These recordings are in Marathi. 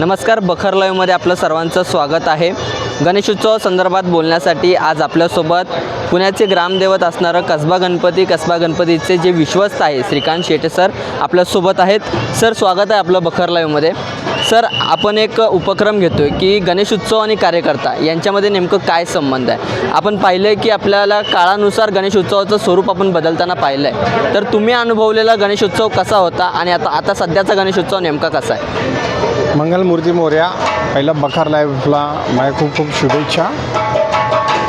नमस्कार बखर लाईव्हमध्ये आपलं सर्वांचं स्वागत आहे. गणेशोत्सव संदर्भात बोलण्यासाठी आज आपल्यासोबत पुण्याचे ग्रामदेवत असणारं कसबा गणपती कसबा गणपतीचे जे विश्वस्त आहे श्रीकांत शेटे सर आपल्यासोबत आहेत. सर स्वागत आहे आपलं बखर लाईव्हमध्ये सर आपण एक उपक्रम घेतो आहे की गणेशोत्सव आणि कार्यकर्ता यांच्यामध्ये नेमकं काय संबंध आहे? आपण पाहिलं आहे की आपल्याला काळानुसार गणेशोत्सवाचं स्वरूप आपण बदलताना पाहिलं आहे तर तुम्ही अनुभवलेला गणेशोत्सव कसा होता आणि आता आता सध्याचा गणेशोत्सव नेमका कसा आहे? मंगलमूर्ती मोर्या पहिला बखार लाईफला माझ्या खूप खूप शुभेच्छा.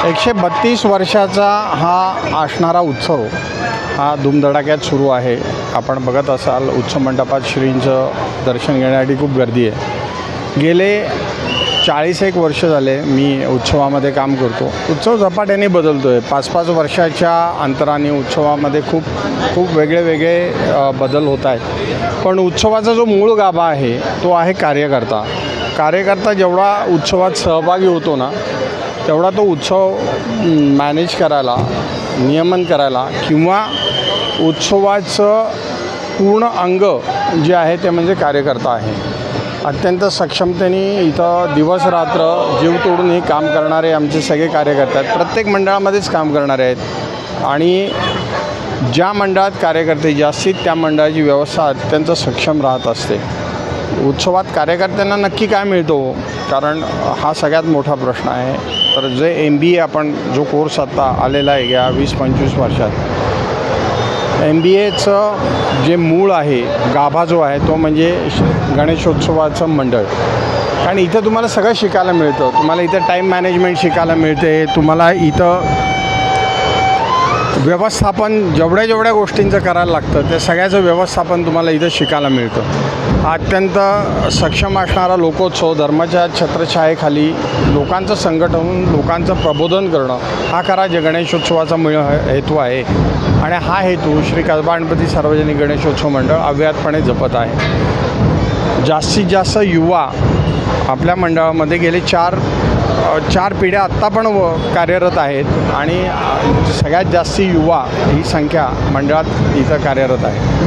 एकशे बत्तीस वर्षाचा हा असणारा उत्सव हा धुमधडाक्यात सुरू आहे. आपण बघत असाल उत्सव मंडपात श्रींचं दर्शन घेण्यासाठी खूप गर्दी आहे. गेले चाळीस एक वर्ष झाले मी उत्सवामध्ये काम करतो. उत्सव झपाट्याने बदलतो आहे पाच पाच वर्षाच्या अंतराने उत्सवामध्ये खूप खूप वेगळे वेगळे बदल होत आहेत. पण उत्सवाचा जो मूळ गाभा आहे तो आहे कार्यकर्ता. कार्यकर्ता जेवढा उत्सवात सहभागी होतो ना तेवढा तो उत्सव मॅनेज करायला नियमन करायला किंवा उत्सवाचं पूर्ण अंग जे आहे ते म्हणजे कार्यकर्ता आहे. अत्यंत सक्षमतेने इथं दिवस रात्र जीव तोडून हे काम करणारे आमचे सगळे कार्यकर्ते आहेत. प्रत्येक मंडळामध्येच काम करणारे आहेत. आणि ज्या मंडळात कार्यकर्ते जास्तीत त्या मंडळाची व्यवस्था अत्यंत सक्षम राहत असते. उत्सवात कार्यकर्त्यांना नक्की काय मिळतो? कारण हा सगळ्यात मोठा प्रश्न आहे. तर जे एम बी ए आपण जो कोर्स आता आलेला आहे या वीस पंचवीस वर्षात एम बी एचं जे मूळ आहे गाभा जो आहे तो म्हणजे श- गणेशोत्सवाचं मंडळ. कारण इथं तुम्हाला सगळं शिकायला मिळतं. तुम्हाला इथं टाईम मॅनेजमेंट शिकायला मिळते तुम्हाला इथं व्यवस्थापन जेवढ्या जेवढ्या गोष्टींचं करायला लागतं त्या सगळ्याचं व्यवस्थापन तुम्हाला इथं शिकायला मिळतं. हा अत्यंत सक्षम असणारा लोकोत्सव धर्माच्या छत्रछायेखाली लोकांचं संघटन लोकांचं प्रबोधन करणं हा खरा जे गणेशोत्सवाचा मूळ हेतू आहे. आणि हा हेतू श्री कसबा गणपती सार्वजनिक गणेशोत्सव मंडळ अव्याहतपणे जपत आहे. जास्तीत जास्त युवा आपल्या मंडळामध्ये गेले चार चार पिढ्या आत्ता पण व कार्यरत आहेत आणि सगळ्यात जास्ती युवा ही संख्या मंडळात इथं कार्यरत आहे.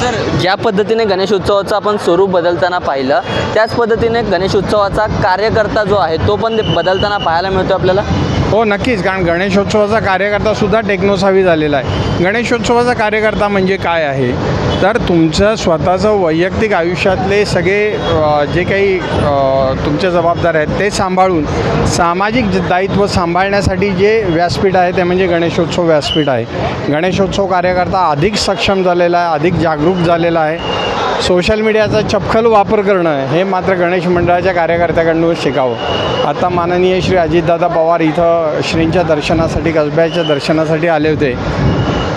सर ज्या पद्धतीने गणेशोत्सवाचं आपण स्वरूप बदलताना पाहिलं त्याच पद्धतीने गणेशोत्सवाचा कार्यकर्ता जो आहे तो पण बदलताना पाहायला मिळतो आपल्याला? हो नक्कीच. कारण गणेशोत्सवाचा कार्यकर्तासुद्धा टेक्नोसावी झालेला आहे. गणेशोत्सवाचा कार्यकर्ता म्हणजे काय आहे? तर तुमचं स्वतःचं वैयक्तिक आयुष्यातले सगळे जे काही तुमचे जबाबदार आहेत ते सांभाळून सामाजिक दायित्व सांभाळण्यासाठी जे व्यासपीठ आहे ते म्हणजे गणेशोत्सव व्यासपीठ आहे. गणेशोत्सव कार्यकर्ता अधिक सक्षम झालेला आहे अधिक जागरूक झालेला आहे. सोशल मीडियाचा चपखल वापर करणं हे मात्र गणेश मंडळाच्या कार्यकर्त्याकडून शिकावं. आता माननीय श्री अजितदादा पवार इथं श्रींच्या दर्शनासाठी कसब्याच्या दर्शनासाठी आले होते.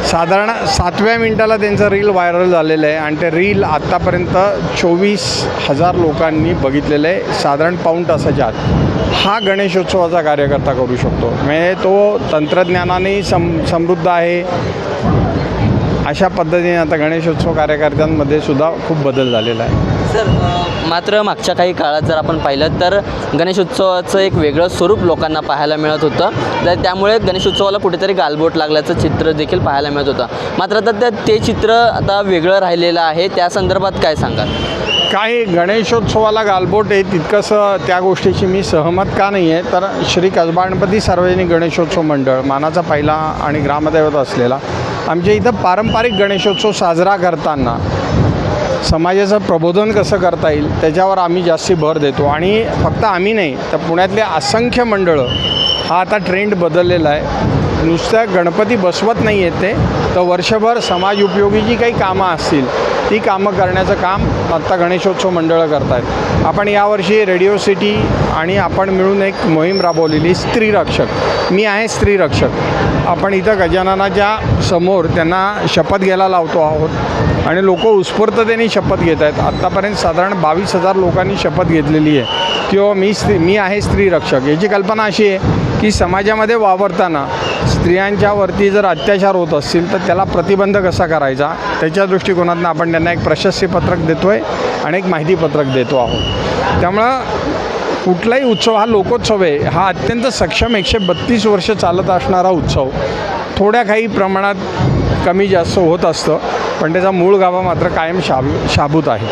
साधारण सातव्या मिनिटाला त्यांचं रील व्हायरल झालेलं आहे आणि ते रील आत्तापर्यंत चोवीस हजार लोकांनी बघितलेलं आहे साधारण पाऊण तासाच्या आत. हा गणेशोत्सवाचा कार्यकर्ता करू शकतो. म्हणजे तो तंत्रज्ञानाने सम समृद्ध आहे. अशा पद्धतीने आता गणेशोत्सव कार्यकर्त्यांमध्ये सुद्धा खूप बदल झालेला आहे. सर मात्र मागच्या काही काळात जर आपण पाहिलं तर गणेशोत्सवाचं एक वेगळं स्वरूप लोकांना पाहायला मिळत होतं. तर त्यामुळे गणेशोत्सवाला कुठेतरी गालबोट लागल्याचं चित्र देखील पाहायला मिळत होतं. मात्र आता ते चित्र आता वेगळं राहिलेलं आहे. त्या संदर्भात काय सांगाल? काही गणेशोत्सवाला गालबोट आहे तितकंसं त्या गोष्टीशी मी सहमत का नाही आहे तर श्री कसबा गणपती सार्वजनिक गणेशोत्सव मंडळ मानाचा पहिला आणि ग्रामदैवत असलेला आमच्या इथं पारंपरिक गणेशोत्सव साजरा करताना समाजाचं प्रबोधन कसं करता येईल त्याच्यावर आम्ही जास्ती भर देतो. आणि फक्त आम्ही नाही तर पुण्यातले असंख्य मंडळं हा आता ट्रेंड बदललेला आहे. नुसत्या गणपती बसवत नाही आहेत तर वर्षभर समाज उपयोगी जी काही कामं असतील ती कामं करण्याचं काम आत्ता गणेशोत्सव मंडळं करत आहेत आपण यावर्षी रेडिओ सिटी आणि आपण मिळून एक मोहीम राबवलेली स्त्री रक्षक मी आहे स्त्री रक्षक आपण इथं गजाननाच्या समोर त्यांना शपथ घ्यायला लावतो आहोत. आणि लोक उत्स्फूर्ततेने शपथ घेत आहेत. आत्तापर्यंत साधारण बावीस हजार लोकांनी शपथ घेतलेली आहे. किंवा मी स्त्री मी आहे स्त्री रक्षक याची कल्पना अशी आहे की समाजामध्ये वावरताना स्त्रियांच्यावरती जर अत्याचार होत असतील तर त्याला प्रतिबंध कसा करायचा? त्याच्या दृष्टिकोनातून आपण त्यांना एक प्रशस्तीपत्रक देतो आहे आणि एक माहितीपत्रक देतो आहोत. त्यामुळं कुठलाही उत्सव हा लोकोत्सव आहे हा अत्यंत सक्षम एकशे बत्तीस वर्ष चालत असणारा उत्सव. थोड्या काही प्रमाणात कमी जास्त होत असतं पण त्याचा मूळ गाभा मात्र कायम शाब शाबूत आहे.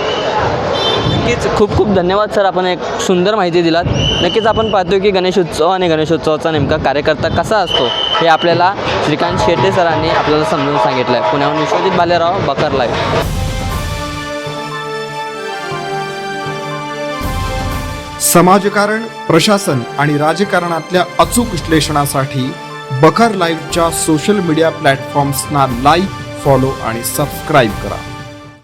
नक्कीच खूप खूप धन्यवाद सर आपण एक सुंदर माहिती दिलात. नक्कीच आपण पाहतो की गणेशोत्सव आणि गणेशोत्सवाचा नेमका कार्यकर्ता कसा असतो हे आपल्याला श्रीकांत शेटे सरांनी आपल्याला समजून सांगितलं आहे पुण्याहून विश्वजित बालेराव बकर लाईव्ह. समाजकारण प्रशासन आणि राजकारणातल्या अचूक विश्लेषणासाठी बखर लाईव्हच्या सोशल मीडिया प्लॅटफॉर्म्सना लाईक फॉलो आणि सबस्क्राईब करा.